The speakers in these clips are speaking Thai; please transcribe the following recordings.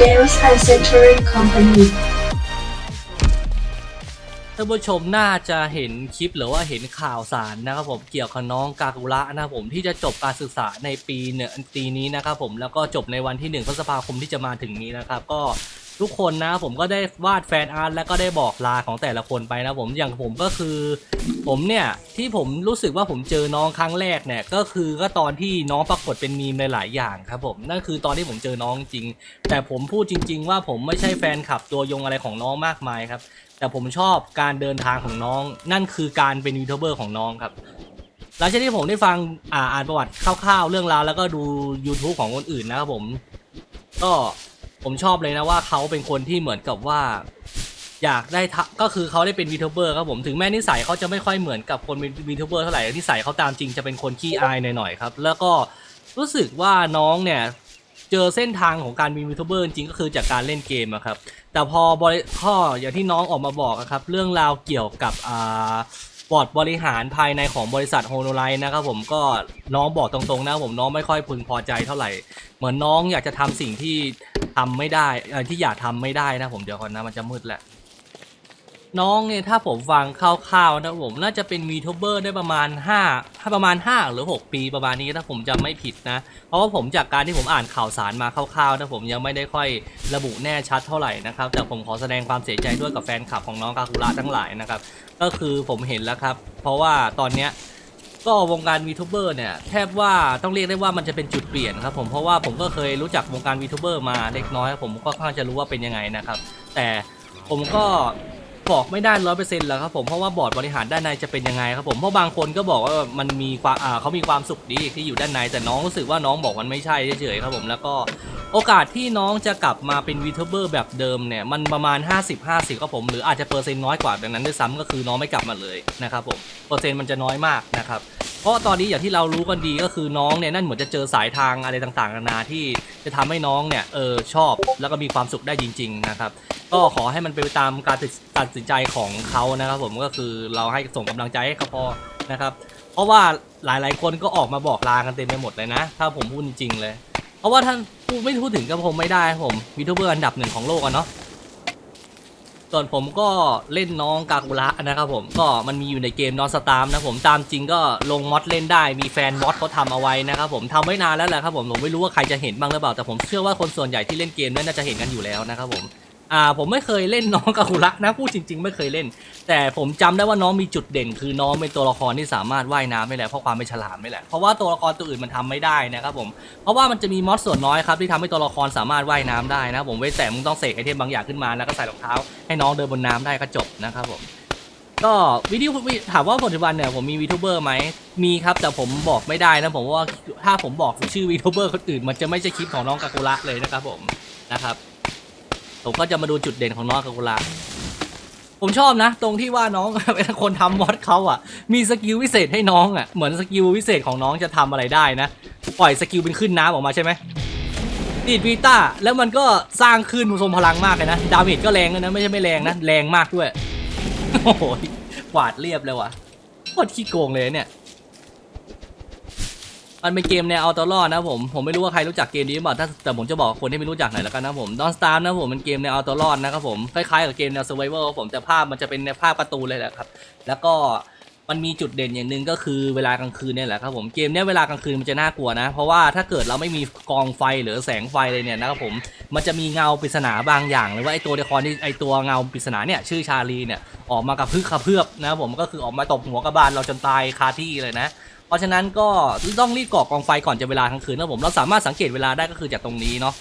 Dales and Century Company ท่านผู้ชมน่าจะเห็นคลิปหรือว่าเห็นข่าวสารนะครับผมเกี่ยวกับน้องกากุระนะครับผมที่จะจบการศึกษาในปีเนี่ยปีนี้นะครับผมแล้วก็จบในวันที่1พฤษภาคมที่จะมาถึงนี้นะครับก็ ทุกคนนะผมก็ได้วาดแฟนอาร์ตแล้วก็ได้บอกลาของแต่ละคนไปนะผมอย่างผมก็คือ ผมเนี่ยที่ผมรู้สึกว่าผมเจอน้องครั้งแรกเนี่ยก็คือก็ตอนที่น้องปรากฏเป็นมีมหลายอย่างครับผมนั่นคือตอนที่ผมเจอน้องจริง แต่ผมพูดจริง ๆ ว่าผมไม่ใช่แฟนคลับตัวยงอะไรของน้องมากมายครับ แต่ผมชอบการเดินทางของน้อง นั่นคือการเป็นยูทูบเบอร์ของน้องครับหลังจากที่ผมได้ฟังอ่าอ่านประวัติคร่าวๆเรื่องราวแล้วก็ดู YouTube ของคนอื่นนะครับผม ก็ ผมชอบเลยนะว่าเขาเป็นคนที่เหมือนกับว่า อยากได้ทก็คือเขาได้เป็นวีทูเบอร์ครับผมถึงแม้นิสัยเขาจะไม่ค่อยเหมือนกับคนเป็นวีทูเบอร์เท่าไหร่นิสัยเขาตามจริงจะเป็นคนขี้อายหน่อยๆครับ แล้วก็รู้สึกว่าน้องเนี่ยเจอเส้นทางของการเป็นวีทูเบอร์จริงก็คือจากการเล่นเกมครับ แต่พอบริข้ออย่างที่น้องออกมาบอกครับ เรื่องราวเกี่ยวกับอ่าบอร์ดบริหารภายในของบริษัทโฮโนไลน์นะครับผมก็น้องบอกตรงๆนะผมน้องไม่ค่อยพึงพอใจเท่าไหร่ เหมือนน้องอยากจะทำสิ่งที่ ทำไม่ได้เออที่อยากทำไม่ได้นะผมเดี๋ยวก่อนนะมันจะมืดแหละน้องเนี่ยถ้าผมฟังคร่าวๆนะผมน่าจะเป็นวีทูเบอร์ได้ประมาณ5ถ้าประมาณ 5 หรือ 6 ปีประมาณนี้ถ้าผมจำไม่ผิดนะ เพราะว่าผมจากการที่ผมอ่านข่าวสารมาคร่าวๆนะผมยังไม่ได้ค่อยระบุแน่ชัดเท่าไหร่นะครับแต่ผมขอแสดงความเสียใจด้วยกับแฟนคลับของน้องกาคุระทั้งหลายนะครับก็คือผมเห็นแล้วครับ เพราะว่าตอนเนี้ย ก็วงการวีทูเบอร์เนี่ยแทบว่าต้องเรียกได้ว่ามันจะเป็นจุดเปลี่ยนครับผมเพราะว่าผมก็เคยรู้จักวงการวีทูเบอร์มาเล็กน้อยผมก็ค่อนข้างจะรู้ว่าเป็นยังไงนะครับ แต่ผมก็บอกไม่ได้ร้อยเปอร์เซ็นต์แล้วครับผมเพราะว่าบอร์ดบริหารด้านในจะเป็นยังไงครับผมเพราะบางคนก็บอกว่ามันมีความเขามีความสุขดีที่อยู่ด้านในแต่น้องรู้สึกว่าน้องบอกมันไม่ใช่เฉยๆครับผมแล้วก็ โอกาสที่น้องจะกลับมาเป็นวีทูเบอร์แบบเดิมเนี่ย มันประมาณ 50-50ครับผม หรืออาจจะเปอร์เซ็นต์น้อยกว่าดังนั้นด้วยซ้ำก็คือน้องไม่กลับมาเลยนะครับผม เปอร์เซ็นต์มันจะน้อยมากนะครับเพราะตอนนี้อย่างที่เรารู้กันดีก็คือน้องเนี่ยนั่นเหมือนจะเจอสายทางอะไรต่างๆนานาที่จะทำให้น้องเนี่ยเออชอบแล้วก็มีความสุขได้จริง ๆนะครับ ก็ขอให้มันเป็นไปตามการตัดสินใจของเขานะครับ ผมก็คือเราให้ส่งกำลังใจให้เขาพอนะครับ เพราะว่าหลายๆคนก็ออกมาบอกลากันเต็มไปหมดเลยนะ ถ้าผมพูดจริงๆเลย เพราะว่าท่านพูดไม่พูดถึงก็คงไม่ได้ครับผมวีทูเบอร์อันดับหนึ่งของโลกอะเนาะส่วนผมก็เล่นน้องกากุระนะครับผมก็มันมีอยู่ในเกมนอนสตาร์มนะผมตามจริงก็ลงมอดเล่นได้มีแฟนมอดเขาทำเอาไว้นะครับผมทำไว้นานแล้วแหละครับผมผมไม่รู้ว่าใครจะเห็นบ้างหรือเปล่าแต่ผมเชื่อว่าคนส่วนใหญ่ที่เล่นเกมนั้นน่าจะเห็นกันอยู่แล้วนะครับผม อ่าผมไม่เคยเล่นน้องกากุระนะพูดจริง ๆ ไม่เคยเล่น แต่ผมจำได้ว่าน้องมีจุดเด่น คือน้องเป็นตัวละครที่สามารถว่ายน้ำได้แหละเพราะความเป็นฉลามไม่แหละเพราะว่าตัวละครตัวอื่นมันทำไม่ได้นะครับผมเพราะว่ามันจะมีมอสส่วนน้อยครับที่ทำให้ตัวละครสามารถว่ายน้ำได้นะผมเว้แต่มึงต้องเสกไอเทมบางอย่างขึ้นมาแล้วก็ใส่รองเท้า ให้น้องเดินบนน้ำได้ก็จบนะครับผมก็วิดีโอถามว่าปัจจุบันเนี่ยผมมีวีทูเบอร์ไหมมีครับแต่ผมบอกไม่ได้นะผมว่าถ้าผมบอกชื่อวีทูเบอร์คนอื่น มันจะไม่ใช่คลิปของน้องกากุระเลยนะครับผมนะครับ ผมก็จะมาดูจุดเด่นของน้องกากุระผมชอบนะ ตรงที่ว่าน้องเป็นคนทำมอดเขาอะ มีสกิลวิเศษให้น้องอะ เหมือนสกิลวิเศษของน้องจะทำอะไรได้นะ ปล่อยสกิลเป็นขึ้นน้ำออกมาใช่ไหมดีดวีต้าแล้วมันก็สร้างขึ้นทรงพลังมากเลยนะ ดาเมจก็แรงนะ ไม่ใช่ไม่แรงนะ แรงมากด้วย โอ้โหกวาดเรียบเลยว่ะโคตรขี้โกงเลยเนี่ย มันเป็นเกมแนวเอาตัวรอดนะผม ผมไม่รู้ว่าใครรู้จักเกมนี้หรือเปล่าถ้าแต่ผมจะบอกคนที่ไม่รู้จักหน่อยแล้วกันนะผมดอนสตาร์นะผมเป็นเกมแนวเอาตัวรอดนะครับผม คล้ายๆกับเกมแนว survival ผมแต่ภาพมันจะเป็นในภาพการ์ตูเลยแหละครับ แล้วก็มันมีจุดเด่นอย่างหนึ่งก็คือเวลากลางคืนเนี่ยแหละครับผม เกมเนี้ยเวลากลางคืนมันจะน่ากลัวนะ เพราะว่าถ้าเกิดเราไม่มีกองไฟหรือแสงไฟเลยเนี่ยนะครับผม มันจะมีเงาปริศนาบางอย่างหรือว่าไอตัวละครที่ไอตัวเงาปริศนาเนี่ยชื่อชาลีเนี่ยออกมากับพึกกระเพื่อบนะครับผมก็คือออกมาตบหัวกระบาลเราจนตายคาที่เลยนะ เพราะฉะนั้นก็ต้องรีบก่อกองไฟก่อนจะเวลากลางคืนนะผมเราสามารถสังเกตเวลาได้ก็คือจากตรงนี้เนาะ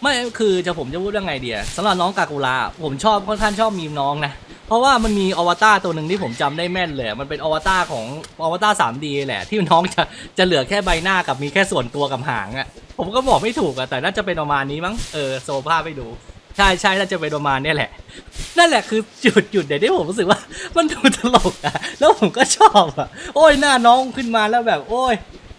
ไม่คือจะผมจะพูดเรื่องไงเดียสำหรับน้องกากูระผมชอบค่อนข้างชอบมีมน้องนะเพราะว่ามันมีอวตารตัวหนึ่งที่ผมจำได้แม่นเลย มันเป็นอวตารของอวตาร 3D แหละ ที่น้องจะจะเหลือแค่ใบหน้ากับมีแค่ส่วนตัวกับหางอะ่ะ ผมก็บอกไม่ถูกอะแต่น่าจะเป็นประมาณนี้มั้ง เออโซภาพให้ดู ใช่ใช่น่าจะเป็นประมาณเนี้ยแหละ นั่นแหละคือจุดจุดเด็ดที่ผมรู้สึกว่า มันดูตลกอะแล้วผมก็ชอบอะโอ้ยหน้าน้องขึ้นมาแล้วแบบ โอ้ย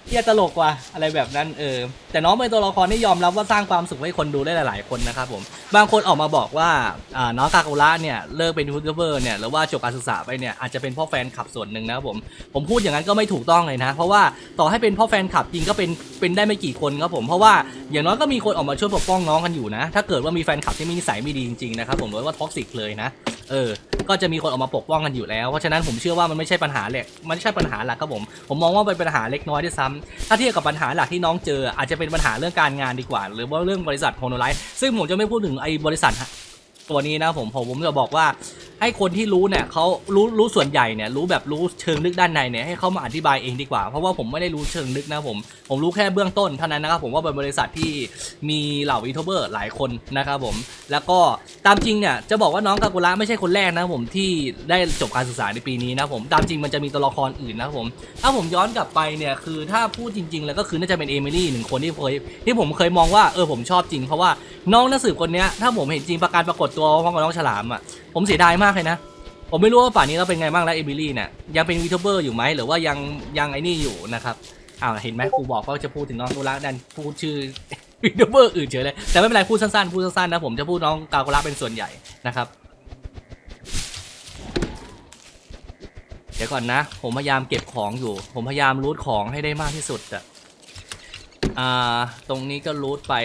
เฮียตลกว่ะอะไรแบบนั้นเออแต่น้องเป็นตัวละครที่ยอมรับว่าสร้างความสุขให้คนดูได้หลาย ๆ คนนะครับผมบางคนออกมาบอกว่าอ่าน้องกากุระเนี่ยเลิกเป็นยูทูบเบอร์เนี่ยหรือว่าจบการศึกษาไปเนี่ยอาจจะเป็นเพ่อแฟนคลับส่วนหนึ่งนะครับผมผมพูดอย่างนั้นก็ไม่ถูกต้องเลยนะ เพราะว่าต่อให้เป็นเพ่อแฟนคลับจริงก็เป็นเป็นได้ไม่กี่คนครับผมเพราะว่าอย่างน้อยก็มีคนออกมาช่วยปกป้องน้องกันอยู่นะ ถ้าเกิดว่ามีแฟนคลับที่มีนิสัยไม่ดีจริงๆนะครับผมหรือว่าท็อกซิกเลยนะเออ ก็จะมีคนออกมาปกป้องกันอยู่แล้ว เพราะฉะนั้นผมเชื่อว่ามันไม่ใช่ปัญหาแหลกมันไม่ใช่ปัญหาหลักครับผม ผมมองว่าเป็นปัญหาเล็กน้อยด้วยซ้ำถ้าเทียบกับปัญหาหลักที่น้องเจอ อาจจะเป็นปัญหาเรื่องการงานดีกว่า หรือว่าเรื่องบริษัทโฮโนไลท์ซึ่งผมจะไม่พูดถึงไอ้บริษัทตัวนี้นะผมผมจะบอกว่า ให้คนที่รู้เนี่ยเขารู้รู้ส่วนใหญ่เนี่ยรู้แบบรู้เชิงลึกด้านในเนี่ยให้เขามาอธิบายเองดีกว่า เพราะว่าผมไม่ได้รู้เชิงลึกนะผมผมรู้แค่เบื้องต้นเท่านั้นนะครับผมว่าเป็นบริษัทที่มีเหล่าวีทูบเบอร์หลายคนนะครับผมแล้วก็ตามจริงเนี่ยจะบอกว่าน้องกากุระไม่ใช่คนแรกนะผมที่ได้จบการศึกษาในปีนี้นะผมตามจริงมันจะมีตัวละครอื่นนะครับผมถ้าผมย้อนกลับไปเนี่ยคือถ้าพูดจริง ๆ แล้วก็คือน่าจะเป็นเอมิลี่หนึ่งคนที่เคยที่ผมเคยมองว่าเออผมชอบจริงเพราะว่า น้องนักสืบคนเนี้ยถ้าผมเห็นจริงประการปรากฏตัวพร้อมกับน้องฉลามอะผมเสียดายมากเลยนะผมไม่รู้ว่าป่านนี้เราเป็นไงบ้างแล้วเอมิลี่เนี่ยยังเป็นวีทูเบอร์อยู่ไหมหรือว่ายังยังไอ้นี่อยู่นะครับอ้าวเห็นไหมครูบอกว่าจะพูดถึงน้องนุระดันพูดชื่อวีทูเบอร์อื่นเฉยเลยแต่ไม่เป็นไรพูดสั้นๆพูดสั้นๆนะผมจะพูดน้องกาโกระเป็นส่วนใหญ่นะครับ เดี๋ยวก่อนนะ ผมพยายามเก็บของอยู่ ผมพยายามรูทของให้ได้มากที่สุดอะอ่าตรงนี้ก็รูทไป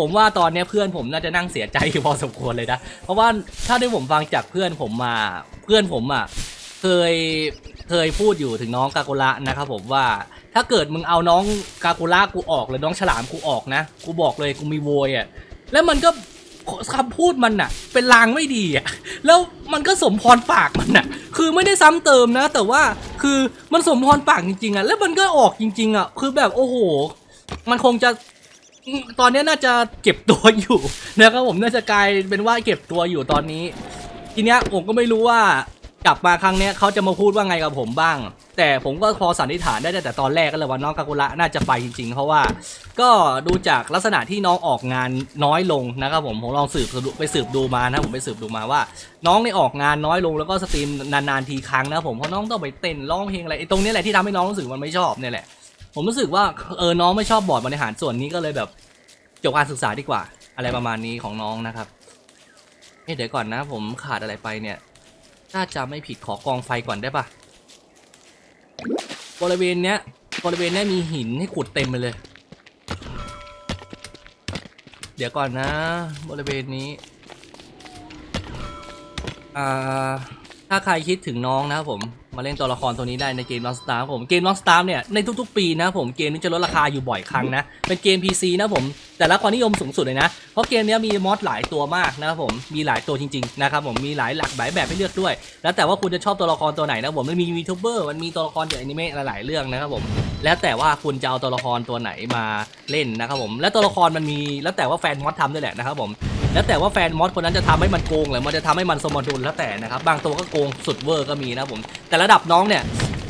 ผมว่าตอนนี้เพื่อนผมน่าจะนั่งเสียใจอยู่พอสมควรเลยนะ เพราะว่าถ้าได้ผมฟังจากเพื่อนผมมา เพื่อนผมอะเคยเคยพูดอยู่ถึงน้องกากุระนะครับผมว่าถ้าเกิดมึงเอาน้องกากุระกูออกหรือน้องฉลามกูออกนะ กูบอกเลยกูมีโวยอะแล้วมันก็คำพูดมันอะ เป็นลางไม่ดีอะแล้วมันก็สมพรปากมันอะ คือไม่ได้ซ้ำเติมนะ แต่ว่าคือมันสมพรปากจริงๆอะแล้วมันก็ออกจริง ๆอะคือแบบโอ้โห มันคงจะ ตอนนี้น่าจะเก็บตัวอยู่นะครับผมน่าจะกลายเป็นว่าเก็บตัวอยู่ตอนนี้ ทีเนี้ยผมก็ไม่รู้ว่ากลับมาครั้งเนี้ยเขาจะมาพูดว่าไงกับผมบ้าง แต่ผมก็พอสันนิษฐานได้แต่ตอนแรกก็เลยว่าน้องกากุระน่าจะไปจริง ๆ เพราะว่าก็ดูจากลักษณะที่น้องออกงานน้อยลงนะครับผมผมลองสืบไปสืบดูมานะผมไปสืบดูมาว่า น้องในออกงานน้อยลงแล้วก็สตรีมนานๆทีครั้งนะผมเพราะน้องต้องไปเต้นร้องเพลงอะไรไอ้ตรงนี้แหละที่ทำให้น้องรู้สึกมันไม่ชอบเนี่ยแหละ ผมรู้สึกว่าเออน้องไม่ชอบบอร์ดบริหารส่วนนี้ก็เลยแบบจบการศึกษาดีกว่า อะไรประมาณนี้ของน้องนะครับเอ๊ะเดี๋ยวก่อนนะ ผมขาดอะไรไปเนี่ยถ้าจะไม่ผิดขอกองไฟก่อนได้ปะบริเวณเนี้ยบริเวณเนี้ยมีหินให้ขุดเต็มไปเลย เดี๋ยวก่อนนะ บริเวณนี้อ่าถ้าใครคิดถึงน้องนะครับผม มาเล่นตัวละครตัวนี้ได้ในเกม Lost Star ผมเกม Lost Star เนี่ยในทุกๆ ปีนะผมเกมนี้จะลดราคาอยู่บ่อยครั้งนะ เป็นเกม PC นะผมแต่ละความนิยมสูงสุดเลยนะ เพราะเกมนี้มีมอดหลายตัวมากนะครับผมมีหลายตัวจริงๆนะครับผมมีหลายหลากหลายแบบให้เลือกด้วย แล้วแต่ว่าคุณจะชอบตัวละครตัวไหนนะผมมันมีวีทูเบอร์มันมีตัวละครจากอนิเมะหลายๆเรื่องนะครับผมแล้วแต่ว่าคุณจะเอาตัวละครตัวไหนมาเล่นนะครับผมและตัวละครมันมีแล้วแต่ว่าแฟนมอดทำด้วยแหละนะครับผม แล้วแต่ว่าแฟนมอสคนนั้นจะทำให้มันโกงหรือมันจะทำให้มันสมดุลแล้วแต่นะครับบางตัวก็โกงสุดเวอร์ก็มีนะผมแต่ระดับน้องเนี่ย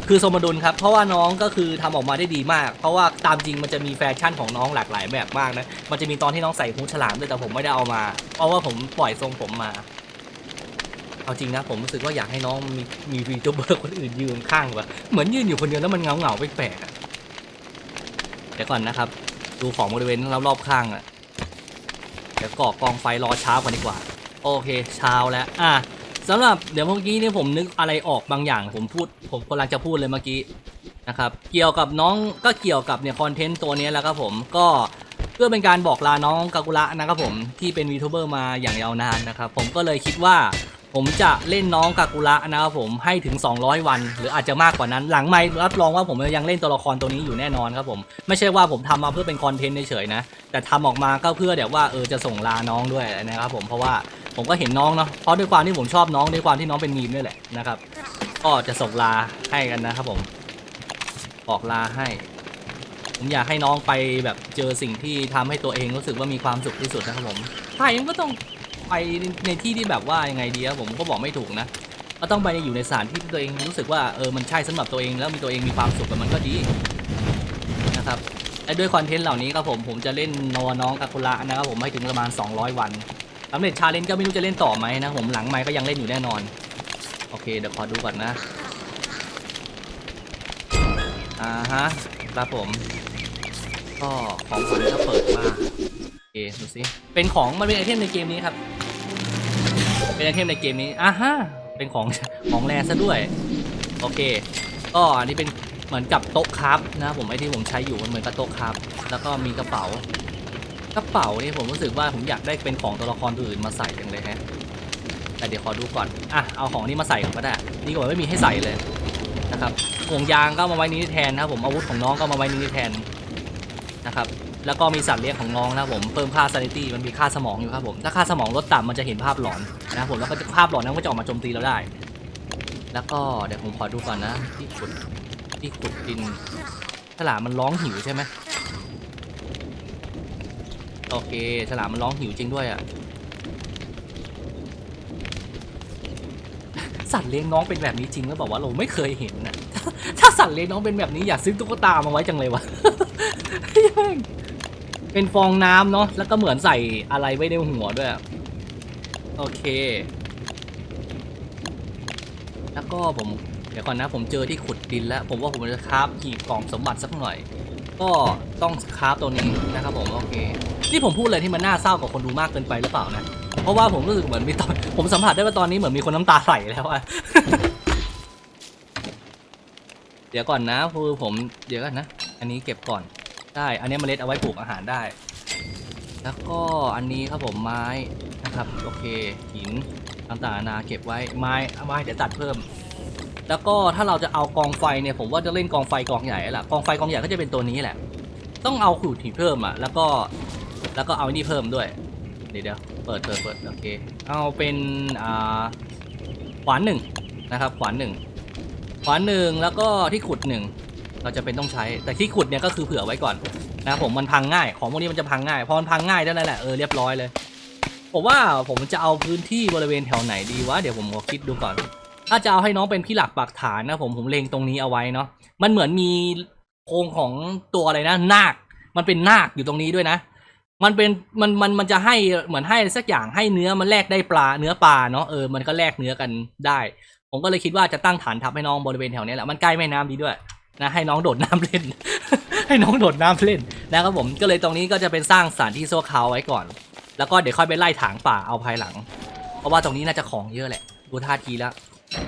คือสมดุลครับเพราะว่าน้องก็คือทำออกมาได้ดีมาก เพราะว่าตามจริงมันจะมีแฟชั่นของน้องหลากหลายแบบมากนะมันจะมีตอนที่น้องใส่หูฉลามด้วยแต่ผมไม่ได้เอามา เพราะว่าผมปล่อยทรงผมมาเอาจริงนะผมรู้สึกว่าอยากให้น้องมีมีวีทูเบอร์คนอื่นยืนข้างแบบเหมือนยืนอยู่คนเดียวแล้วมันเงาเงาๆแปลกๆเดี๋ยวก่อนนะครับ ดูของบริเวณรอบๆข้างอะ เดี๋ยวก่อกองไฟรอเช้ากว่าดีกว่า โอเคเช้าแล้วอะสำหรับเดี๋ยวเมื่อกี้นี่ผมนึกอะไรออกบางอย่าง ผมพูดผมกำลังจะพูดเลยเมื่อกี้นะครับเกี่ยวกับน้องก็เกี่ยวกับเนี่ยคอนเทนต์ตัวนี้แล้วครับผมก็เพื่อเป็นการบอกลาน้องกากุระนะครับผมที่เป็นวีทูเบอร์มาอย่างยาวนานนะครับผมก็เลยคิดว่า ผมจะเล่นน้องกากุระนะครับผมให้ถึง 200 วัน หรืออาจจะมากกว่านั้น หลังไม่รับรองว่าผมยังเล่นตัวละครตัวนี้อยู่แน่นอนครับผม ไม่ใช่ว่าผมทำมาเพื่อเป็นคอนเทนต์เฉยๆนะ แต่ทำออกมาก็เพื่อเดี๋ยวว่าเออจะส่งลาน้องด้วยนะครับผมเพราะว่าผมก็เห็นน้องเนาะเพราะด้วยความที่ผมชอบน้องด้วยความที่น้องเป็นมีมด้วยแหละนะครับก็จะส่งลาให้กันนะครับผมบอกลาให้ ผมอยากให้น้องไปแบบเจอสิ่งที่ทำให้ตัวเองรู้สึกว่ามีความสุขที่สุดนะครับผมใช่มันก็ต้อง ไปในที่ที่แบบว่ายังไงดีครับผมก็บอกไม่ถูกนะก็ต้องไปอยู่ในสถานที่ที่ตัวเองรู้สึกว่าเออมันใช่สำหรับตัวเองแล้วมีตัวเองมีความสุขกับมันก็ดีนะครับและด้วยคอนเทนต์เหล่านี้ครับผมผมจะเล่นนวน้องกาคุระนะครับผมให้ถึงประมาณ 200 วันสำเร็จชาเลนจ์ก็ไม่รู้จะเล่นต่อไหมนะผมหลังไมค์ก็ยังเล่นอยู่แน่นอน โอเคเดี๋ยวขอดูก่อนนะอ่าฮะครับผมก็ของขวัญก็เปิดมาโอเคดูสิเป็นของมันเป็นไอเทมในเกมนี้ครับ เป็นไอเทมในเกมนี้อะฮะเป็นของของแรซะด้วย โอเค ก็อันนี้เป็นเหมือนกับโต๊ะครับนะครับผมไอที่ผมใช้อยู่มันเหมือนกับโต๊ะครับ แล้วก็มีกระเป๋ากระเป๋านี่ผมรู้สึกว่าผมอยากได้เป็นของตัวละครตัวอื่นมาใส่จังเลยฮะแต่เดี๋ยวขอดูก่อนอะเอาของนี้มาใส่ก่อนก็ได้ดีกว่าไม่มีให้ใส่เลยนะครับห่วงยางก็มาไว้นี้แทนนะครับผมอาวุธของน้องก็มาไว้นี้แทนนะครับ แล้วก็มีสัตว์เลี้ยงของน้องนะผมเพิ่มค่า sanity มันมีค่าสมองอยู่ครับผมถ้าค่าสมองลดต่ำมันจะเห็นภาพหลอนนะผมแล้วก็จะภาพหลอนนั้นก็จะออกมาโจมตีเราได้ แล้วก็เดี๋ยวผมขอดูก่อนนะที่ขุดที่ขุดดินฉลามมันร้องหิวใช่ไหมโอเคฉลามมันร้องหิวจริงด้วยอะสัตว์เลี้ยงน้องเป็นแบบนี้จริงหรือเปล่าวะเราไม่เคยเห็นนะถ้าสัตว์เลี้ยงน้องเป็นแบบนี้อยากซื้อตุ๊กตามาไว้จังเลยวะแม่ง เป็นฟองน้ำเนาะแล้วก็เหมือนใส่อะไรไว้ในหัวด้วย โอเค แล้วก็ผมเดี๋ยวก่อนนะผมเจอที่ขุดดินแล้ว ผมว่าผมจะคราฟหีบกล่องสมบัติสักหน่อย ก็ต้องคราฟตัวนี้นะครับผมโอเคที่ผมพูดเลยที่มันน่าเศร้ากับคนดูมากเกินไปหรือเปล่านะเพราะว่าผมรู้สึกเหมือนมีตอนผมสัมผัสได้ว่าตอนนี้เหมือนมีคนน้ำตาไหลแล้วอะเดี๋ยวก่อนนะคือผมเดี๋ยวกันนะ อันนี้เก็บก่อน ได้อันนี้เมล็ดเอาไว้ปลูกอาหารได้ แล้วก็อันนี้ครับผมไม้นะครับ โอเค หินต่างๆนานาเก็บไว้ไม้เอาไม้เดี๋ยวตัดเพิ่ม แล้วก็ถ้าเราจะเอากองไฟเนี่ยผมว่าจะเล่นกองไฟกองใหญ่แหละกองไฟกองใหญ่ก็จะเป็นตัวนี้แหละ ต้องเอาขูดหินเพิ่มอะแล้วก็แล้วก็เอาอันนี้เพิ่มด้วยเดี๋ยวเดี๋ยวเปิดเปิดเปิดโอเค เอาเป็นอ่าขวานหนึ่งนะครับขวานหนึ่งขวานหนึ่งแล้วก็ที่ขุดหนึ่ง เราจะเป็นต้องใช้ แต่ที่ขุดเนี่ยก็คือเผื่อไว้ก่อนนะผมมันพังง่าย ของพวกนี้มันจะพังง่ายพอมันพังง่ายได้แล้วแหละเออเรียบร้อยเลย ผมว่าผมจะเอาพื้นที่บริเวณแถวไหนดีวะเดี๋ยวผมขอคิดดูก่อน ถ้าจะเอาให้น้องเป็นพี่หลักปักฐานนะผมผมเล็งตรงนี้เอาไว้เนาะมันเหมือนมีโครงของตัวอะไรนะนาค มันเป็นนาคอยู่ตรงนี้ด้วยนะ มันเป็นมันมันมันจะให้เหมือนให้สักอย่างให้เนื้อมันแลกได้ปลาเนื้อปลาเนาะเออมันก็แลกเนื้อกันได้ ผมก็เลยคิดว่าจะตั้งฐานทัพให้น้องบริเวณแถวนี้แหละมันใกล้แม่น้ำดีด้วย นะให้น้องโดดน้ำเล่น ให้น้องโดดน้ำเล่นนะครับผมก็เลยตรงนี้ก็จะเป็นสร้างสถานที่โซ่คาไว้ก่อน แล้วก็เดี๋ยวค่อยไปไล่ถางป่าเอาภายหลัง เพราะว่าตรงนี้น่าจะของเยอะแหละดูท่าทีแล้ว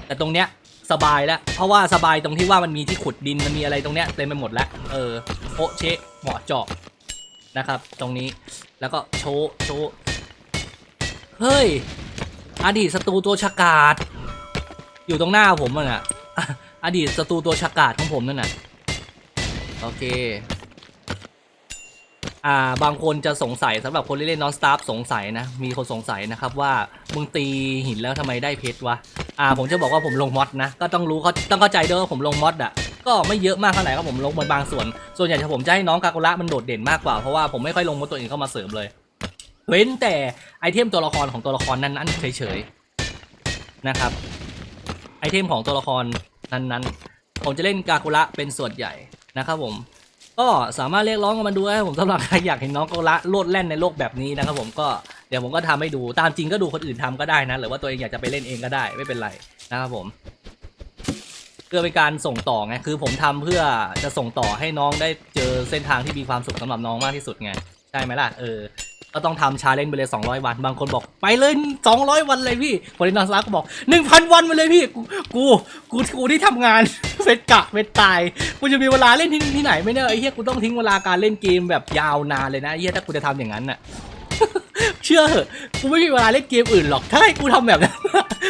แต่ตรงเนี้ยสบายแล้ว เพราะว่าสบายตรงที่ว่ามันมีที่ขุดดินมันมีอะไรตรงเนี้ยเต็มไปหมดแล้วเออโอเชเหมาะเจาะนะครับ ตรงนี้แล้วก็โชว์โชว์เฮ้ยอดีตศัตรูตัวฉกาจอยู่ตรงหน้าผมอะน่ะ อดีตศัตรูตัวฉกาจของผมนั่นน่ะ โอเค อ่า บางคนจะสงสัยสำหรับคนเล่นนอนสตาร์สงสัยนะ มีคนสงสัยนะครับว่า มึงตีหินแล้วทำไมได้เพชรวะ อ่า ผมจะบอกว่าผมลงมอดนะ ก็ต้องรู้เขาต้องเข้าใจด้วยว่าผมลงมอดอะก็ไม่เยอะมากเท่าไหร่ครับผมลงบนบางส่วน ส่วนใหญ่จะผมจะให้น้องกากุระมันโดดเด่นมากกว่า เพราะว่าผมไม่ค่อยลงมดตัวอื่นเข้ามาเสริมเลย เว้นแต่ไอเทมตัวละครของตัวละครนั้นๆเฉยๆนะครับ ไอเทมของตัวละคร นั้นๆ ผมจะเล่นกากุระเป็นส่วนใหญ่นะครับผม ก็สามารถเรียกร้องกันมาดูนะครับผมสำหรับใครอยากเห็นน้องกากุระโลดแล่นในโลกแบบนี้นะครับผมก็เดี๋ยวผมก็ทำให้ดูตามจริงก็ดูคนอื่นทำก็ได้นะ หรือว่าตัวเองอยากจะไปเล่นเองก็ได้ไม่เป็นไรนะครับผมเพื่อเป็นการส่งต่อไง คือผมทำเพื่อจะส่งต่อให้น้องได้เจอเส้นทางที่มีความสุขสำหรับน้องมากที่สุดไง ใช่ไหมล่ะ เออ ก็ต้องทำชาเลนจ์ไปเลย 200 วัน บางคนบอกไปเลย 200 วันเลยพี่คนที่นอสลาก็บอก 1,000 วันไปเลยพี่ กู กู กูที่ทำงานเฟสกะเฟสตาย กูจะมีเวลาเล่นที่ที่ไหนไม่เนี่ยไอ้เหี้ย กูต้องทิ้งเวลาการเล่นเกมแบบยาวนานเลยนะไอ้เหี้ย ถ้ากูจะทำอย่างนั้นน่ะ เชื่อเหอะ กูไม่มีเวลาเล่นเกมอื่นหรอก ถ้าให้กูทำแบบนั้น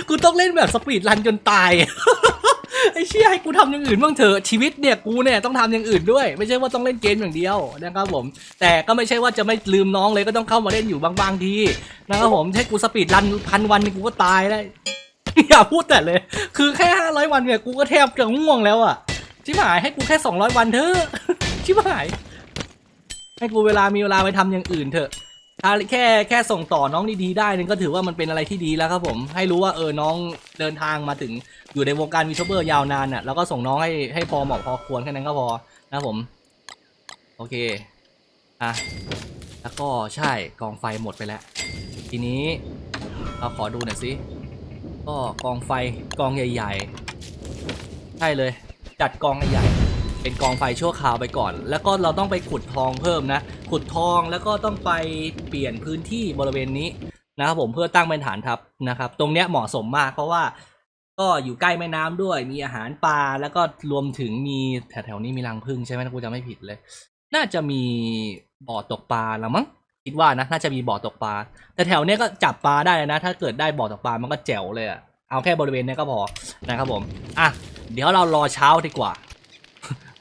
กูต้องเล่นแบบสปีดรันจนตาย ไอ้เชี่ยให้กูทำอย่างอื่นบ้างเถอะชีวิตเนี่ยกูเนี่ยต้องทำอย่างอื่นด้วย ไม่ใช่ว่าต้องเล่นเกมอย่างเดียวนะครับผม แต่ก็ไม่ใช่ว่าจะไม่ลืมน้องเลยก็ต้องเข้ามาเล่นอยู่บางบางๆทีนะครับผมให้กูสปีดรันพันวันนี่กูก็ตายแล้อย่าพูดแต่เลย คือแค่ห้าร้อยวันเนี่ยกูก็แทบจะง่วงแล้วอะชิบหายให้กูแค่สองร้อยวันเถอะชิบหายให้กูเวลามีเวลาไปทำอย่างอื่นเถอะถ้าแค่แค่ส่งต่อน้องดีๆได้นี่ก็ถือว่ามันเป็นอะไรที่ดีแล้วครับผม ให้รู้ว่าเออน้องเดินทางมาถึง อยู่ในวงการวีทูเบอร์ยาวนานน่ะแล้วก็ส่งน้องให้ให้พอเหมาะพอควรแค่นั้นก็พอนะผม โอเคอะแล้วก็ใช่กองไฟหมดไปแล้ว ทีนี้เราขอดูหน่อยสิก็กองไฟกองใหญ่ ๆ ใช่เลย จัดกองใหญ่เป็นกองไฟชั่วคราวไปก่อน แล้วก็เราต้องไปขุดทองเพิ่มนะ ขุดทองแล้วก็ต้องไปเปลี่ยนพื้นที่บริเวณนี้นะครับผมเพื่อตั้งเป็นฐานทัพนะครับ ตรงเนี้ยเหมาะสมมากเพราะว่า ก็อยู่ใกล้แม่น้ำด้วย มีอาหารปลาแล้วก็รวมถึงมีแถวๆนี้มีรังผึ้งใช่ไหมถ้ากูจำไม่ผิดเลย น่าจะมีบ่อตกปลาล้วมั้งคิดว่านะน่าจะมีบ่อตกปลา แต่แถวเนี้ยก็จับปลาได้นะ ถ้าเกิดได้บ่อตกปลามันก็แจ๋วเลยอะเอาแค่บริเวณเนี้ยก็พอนะครับผมอะเดี๋ยวเรารอเช้าดีกว่า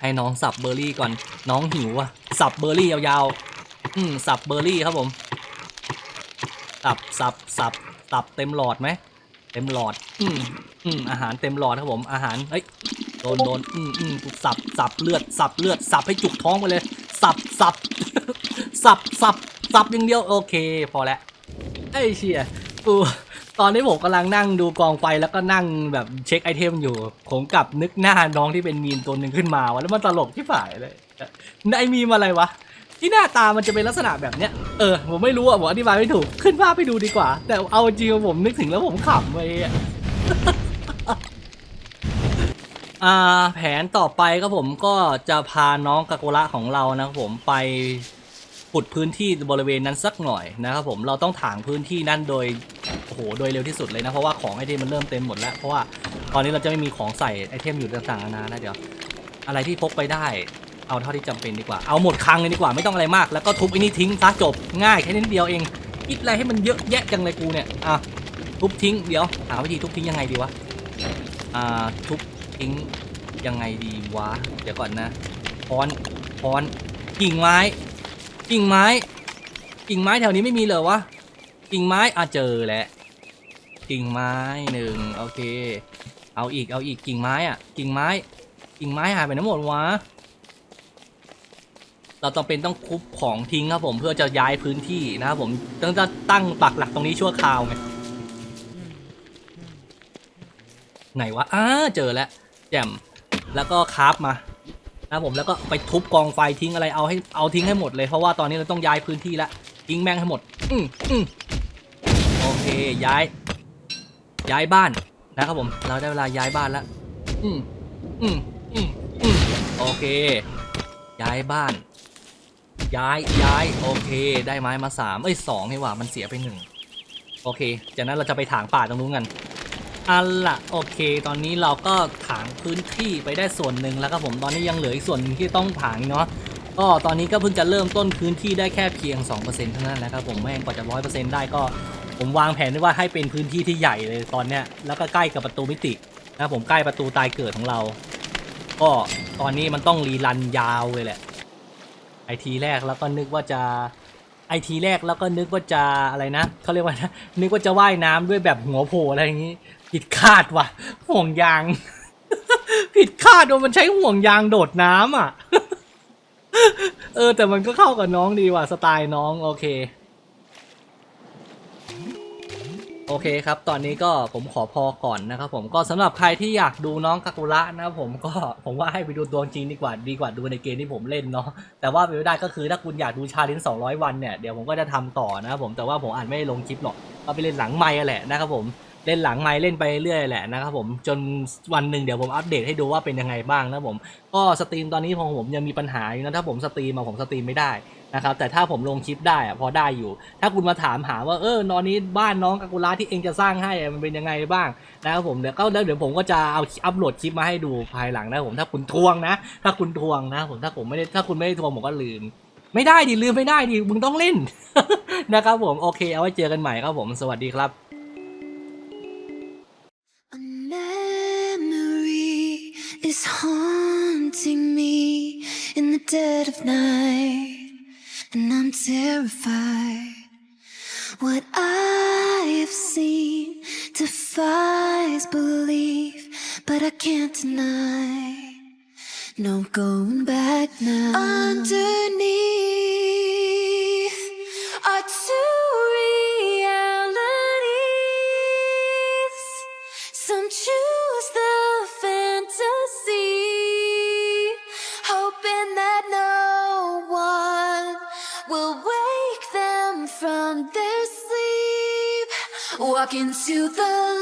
ให้น้องสับเบอร์รี่ก่อนน้องหิวอะสับเบอร์รี่ยาวๆอืมสับเบอร์รี่ครับผมสับสับสับสับเต็มหลอดไหม เต็มหลอด อืมอืมอาหารเต็มหลอดครับผม อาหาร เฮ้ย โดนโดนอืมอืมสับสับเลือด สับเลือด สับให้จุกท้องไปเลย สับสับ สับสับสับอย่างเดียว โอเค พอแล้วไอ้เชี่ยกูตอนนี้ผมกำลังนั่งดูกองไฟแล้วก็นั่งแบบเช็คไอเทมอยู่ ผมกลับนึกหน้าน้องที่เป็นมีมตัวหนึ่งขึ้นมาวะแล้วมันตลกที่ฝ่ายเลยไอมีมอะไรวะ ที่หน้าตามันจะเป็นลักษณะแบบเนี้ยเออผมไม่รู้อะผมอธิบายไม่ถูกขึ้นภาพไปดูดีกว่า แต่เอาจริงๆผมนึกถึงแล้วผมขำไปอะอ่าแผนต่อไปก็ผมก็จะพาน้องกาโกระของเรานะครับผมไปขุดพื้นที่บริเวณนั้นสักหน่อยนะครับผมเราต้องถางพื้นที่นั้นโดยโอ้โหโดยเร็วที่สุดเลยนะเพราะว่าของไอเทมมันเริ่มเต็มหมดแล้วเพราะว่าตอนนี้เราจะไม่มีของใส่ไอเทมอยู่ต่างๆนานานะเดี๋ยวอะไรที่พกไปได้ เอาเท่าที่จำเป็นดีกว่า เอาหมดคลังเลยดีกว่าไม่ต้องอะไรมาก แล้วก็ทุบไอ้นี่ทิ้งซะจบง่ายแค่นิดเดียวเองคิดอะไรให้มันเยอะแยะจังเลยกูเนี่ย อะ ทุบทิ้ง เดี๋ยว หาวิธีทุบทิ้งยังไงดีวะ อ่า ทุบทิ้งยังไงดีวะ เดี๋ยวก่อนนะค้อนค้อนกิ่งไม้ กิ่งไม้ กิ่งไม้แถวนี้ไม่มีเหรอวะ กิ่งไม้ อะเจอแล้ว กิ่งไม้หนึ่งโอเค เอาอีก เอาอีก กิ่งไม้อะ กิ่งไม้ กิ่งไม้หายไปไหนหมดวะ เราต้องเป็นต้องคุบของทิ้งครับผมเพื่อจะย้ายพื้นที่นะครับผมต้องจะตั้งปักหลักตรงนี้ชั่วคราวไงไหนวะอ้าเจอแล้วแจ่มแล้วก็คราฟมานะผมแล้วก็ไปทุบกองไฟทิ้งอะไรเอาให้เอาทิ้งให้หมดเลยเพราะว่าตอนนี้เราต้องย้ายพื้นที่ละทิ้งแม่งให้หมด อืมอืมโอเคย้าย ย้ายบ้านนะครับผม เราได้เวลาย้ายบ้านแล้วอืมอืมอืมอืมโอเค ย้ายบ้าน ย้ายย้ายโอเค ได้ไม้มาสามเอ้ยสองนี่หว่ามันเสียไปหนึ่งโอเค จากนั้นเราจะไปถางป่าตรงนู้นกันอันละโอเค ตอนนี้เราก็ถางพื้นที่ไปได้ส่วนหนึ่งแล้วครับผมตอนนี้ยังเหลืออีกส่วนหนึ่งที่ต้องถางเนาะก็ตอนนี้ก็เพิ่งจะเริ่มต้นพื้นที่ได้แค่เพียง 2%เท่านั้นแหละครับผมแม่งกว่าจะ100%ได้ก็ ผมวางแผนไว้ว่าให้เป็นพื้นที่ที่ใหญ่เลยตอนเนี้ยแล้วก็ใกล้กับประตูมิตินะผมใกล้ประตูตายเกิดของเรา ก็ตอนนี้มันต้องรีรันยาวเลยแหละ ไอทีแรกแล้วก็นึกว่าจะไอทีแรกแล้วก็นึกว่าจะอะไรนะเขาเรียกว่านะนึกว่าจะว่ายน้ำด้วยแบบหัวโผล่อะไรอย่างนี้ผิดคาดว่ะ ห่วงยาง ผิดคาดว่ามันใช้ห่วงยางโดดน้ำอะ เออแต่มันก็เข้ากับน้องดีว่ะสไตล์น้องโอเค โอเคครับ ตอนนี้ก็ผมขอพอก่อนนะครับผมก็สำหรับใครที่อยากดูน้องคากุระนะครับผมก็ผมว่าให้ไปดูตัวจริงดีกว่าดีกว่าดูในเกมที่ผมเล่นเนาะแต่ว่าไปไม่ได้ก็คือถ้าคุณอยากดูชาเลนจ์200 วันเนี่ยเดี๋ยวผมก็จะทำต่อนะครับผมแต่ว่าผมอาจไม่ลงคลิปหรอกก็ไปเล่นหลังไมค์แหละนะครับผมเล่นหลังไมค์เล่นไปเรื่อยแหละนะครับผมจนวันหนึ่งเดี๋ยวผมอัปเดตให้ดูว่าเป็นยังไงบ้างนะครับผมก็สตรีมตอนนี้ของผมยังมีปัญหาอยู่นะถ้าผมสตรีมมาผมสตรีมไม่ได้ นะครับแต่ถ้าผมลงคลิปได้อะพอได้อยู่ ถ้าคุณมาถามหาว่าเออนอนนี้บ้านน้องกากุระที่เองจะสร้างให้มันเป็นยังไงบ้างนะครับผมเดี๋ยวก็แล้วเดี๋ยวผมก็จะเอาอัปโหลดคลิปมาให้ดูภายหลังนะครับผมถ้าคุณทวงนะ ถ้าคุณทวงนะผมถ้าผมไม่ได้ถ้าคุณไม่ได้ทวงผมก็ลืม ไม่ได้ดิลืมไม่ได้ดิมึงต้องเล่นนะครับผมโอเคเอาไว้เจอกันใหม่ครับผมสวัสดีครับ is haunting me in the dead of night, terrified. What I have seen defies belief, but I can't deny. No going back now. Underneath Walk into the